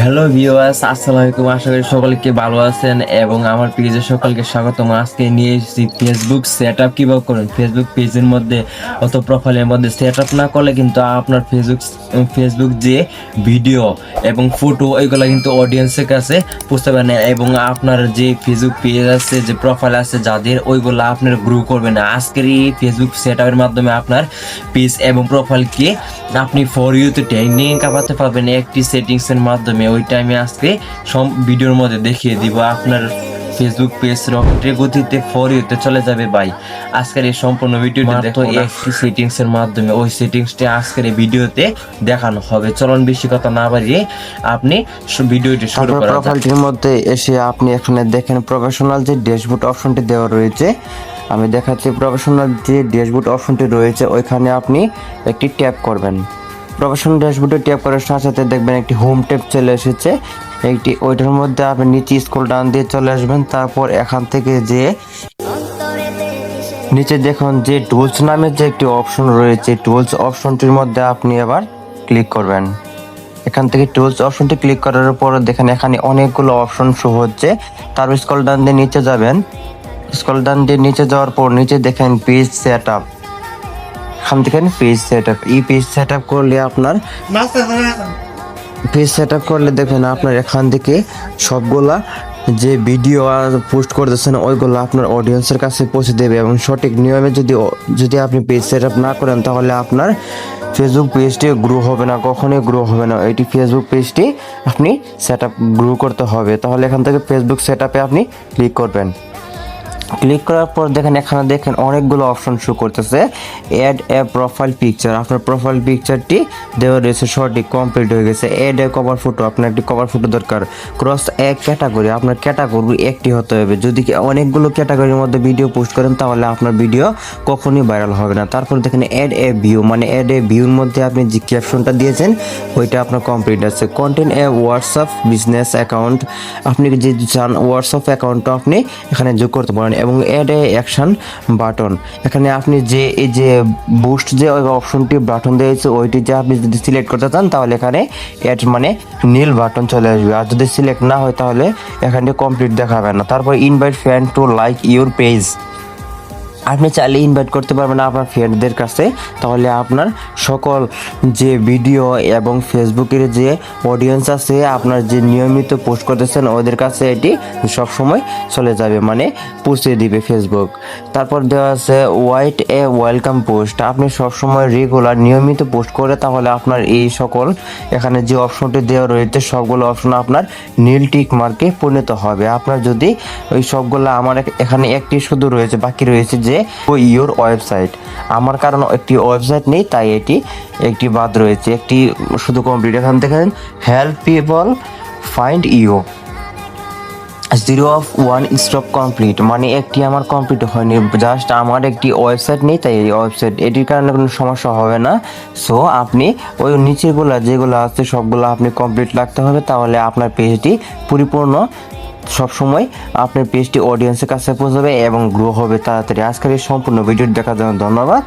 Hello viewers আসসালামু আলাইকুম আশা করি সকলকে ভালো আছেন? এবং আমার পেজে সকলকে স্বাগতম। আজকে নিয়ে এসেছি ফেসবুক সেট আপ কীভাবে করুন ফেসবুক পেজের মধ্যে অত প্রোফাইলের মধ্যে সেট আপ না করলে কিন্তু আপনার ফেসবুক ফেসবুক যে ভিডিও এবং ফটো ওইগুলো কিন্তু অডিয়েন্সের কাছে বুঝতে পারেন না। এবং আপনার যে ফেসবুক পেজ আছে, যে প্রোফাইল আছে, যাদের ওইগুলো আপনার গ্রো করবে না। আজকের এই ফেসবুক সেট আপের মাধ্যমে আপনার পেজ এবং প্রোফাইলকে আপনি ফর ইউতে ট্রেনিং কাপাতে পারবেন। একটি সেটিংসের মাধ্যমে। আমি আজকে সব ভিডিওর মধ্যে দেখিয়ে দিব আপনার ফেসবুক পেজ রকেটের গতিতে ফর ইউতে চলে যাবে ভাই। আজকের এই সম্পূর্ণ ভিডিওটি দেখো একটি সেটিংস এর মাধ্যমে ওই সেটিংসটি আজকের এই ভিডিওতে দেখানো হবে। চলুন বেশি কথা না বাড়িয়ে আপনি ভিডিওটি শুরু করা যাক। প্রোফাইলটির মধ্যে এসে আপনি এখানে দেখেন প্রফেশনাল যে ড্যাশবোর্ড অপশনটি দেওয়া রয়েছে আমি দেখাচ্ছি প্রফেশনাল যে ড্যাশবোর্ড অপশনটি রয়েছে ওইখানে আপনি একটি ট্যাপ করবেন। প্রফেশনাল ড্যাশবোর্ডে ট্যাপ করার সাথে সাথে দেখবেন একটি হোম ট্যাপ চলে এসেছে। একটি ওইটার মধ্যে আপনি নিচে স্ক্রল ডাউন দিয়ে চলে আসবেন, তারপর এখান থেকে যে নিচে দেখুন যে টুলস নামে যে একটি অপশন রয়েছে টুলস অপশনটির মধ্যে আপনি আবার ক্লিক করবেন। এখান থেকে টুলস অপশনটি ক্লিক করার পর দেখেন এখানে অনেকগুলো অপশন শো হচ্ছে। তারপর স্কল ডান দিয়ে নিচে যাবেন। স্কল ডান দিয়ে নিচে যাওয়ার পর নিচে দেখেন পেজ সেট আপ এখান থেকে পেজ সেট আপ এই পেজ সেট আপ করলে আপনার পেজ সেট আপ করলে দেখবেন আপনার এখান থেকে সবগুলা যে ভিডিও পোস্ট করতেছেন, ওইগুলো আপনার অডিয়েন্সের কাছে পৌঁছে দেবে এবং সঠিক নিয়মে যদি যদি আপনি পেজ সেট আপ না করেন, তাহলে আপনার ফেসবুক পেজটি গ্রো হবে না, কখনোই গ্রো হবে না। এটি ফেসবুক পেজটি আপনি সেট আপ গ্রো করতে হবে। তাহলে এখান থেকে ফেসবুক সেট আপে আপনি ক্লিক করবেন। ক্লিক করার পর দেখেন, এখানে দেখেন অনেকগুলো অপশন শো করতেছে। অ্যাড এ প্রোফাইল পিকচার আপনার প্রোফাইল পিকচারটি দেওয়া রয়েছে, সঠিক কমপ্লিট হয়ে গেছে। অ্যাড এ কভার ফটো আপনার একটি কভার ফটো দরকার। ক্রস এ ক্যাটাগরি আপনার ক্যাটাগরি একটি হতে হবে। যদি অনেকগুলো ক্যাটাগরির মধ্যে ভিডিও পোস্ট করেন, তাহলে আপনার ভিডিও কখনোই ভাইরাল হবে না। তারপর দেখেন অ্যাড এ ভিউ মানে অ্যাড এ ভিউর মধ্যে আপনি যে ক্যাপশনটা দিয়েছেন, ওইটা আপনার কমপ্লিট আছে। Content a WhatsApp business account আপনি যে চান হোয়াটসঅ্যাপ অ্যাকাউন্টটা আপনি এখানে যোগ করতে পারেন। এবং অ্যাড এ অ্যাকশন বাটন এখানে আপনি যে, এই যে বুস্ট যে অপশনটি বাটন দিয়েছে ওইটি যে আপনি যদি সিলেক্ট করতে চান, তাহলে এখানে অ্যাড মানে নীল বাটন চলে আসবে। আর যদি সিলেক্ট না হয়, তাহলে এখানে কমপ্লিট দেখাবে না। তারপর invite fan to like your page আপনি চাইলে ইনভাইট করতে পারবেন আপনার ফ্রেন্ডদের কাছে। তাহলে আপনার সকল যে ভিডিও এবং ফেসবুকের যে অডিয়েন্স আছে, আপনার যে নিয়মিত পোস্ট করতেছেন, ওদের কাছে এটি সবসময় চলে যাবে মানে পৌঁছে দিবে ফেসবুক তারপর দেওয়া আছে হোয়াইট এ ওয়েলকাম পোস্ট আপনি সবসময় রেগুলার নিয়মিত পোস্ট করে, তাহলে আপনার এই সকল এখানে যে অপশনটি দেওয়া রয়েছে, সবগুলো অপশন আপনার নীল টিক মার্কে পরিণত হবে। আপনার যদি ওই সবগুলো আমার এখানে একটি শুধু রয়েছে, বাকি রয়েছে যে ইওর ওয়েবসাইট। আমার কারণ একটি ওয়েবসাইট নেই, তাই এটি একটি বাদ রয়েছে। একটি শুধু কমপ্লিট এখান থেকে help people find you zero of one stop complete মানে একটি আমার কমপ্লিট হয়নি। জাস্ট আমার একটি ওয়েবসাইট নেই, তাই এই ওয়েবসাইট, এটির কারণে কোনো সমস্যা হবে না। সো আপনি ওই নিচেগুলো যেগুলো আছে, সবগুলো আপনি কমপ্লিট রাখতে হবে, তাহলে আপনার পেজটি পরিপূর্ণ সবসময় আপনার পেজটি অডিয়েন্সের কাছে পৌঁছাবে এবং গ্রো হবে তাড়াতাড়ি। আজকের এই সম্পূর্ণ ভিডিওটি দেখার জন্য ধন্যবাদ।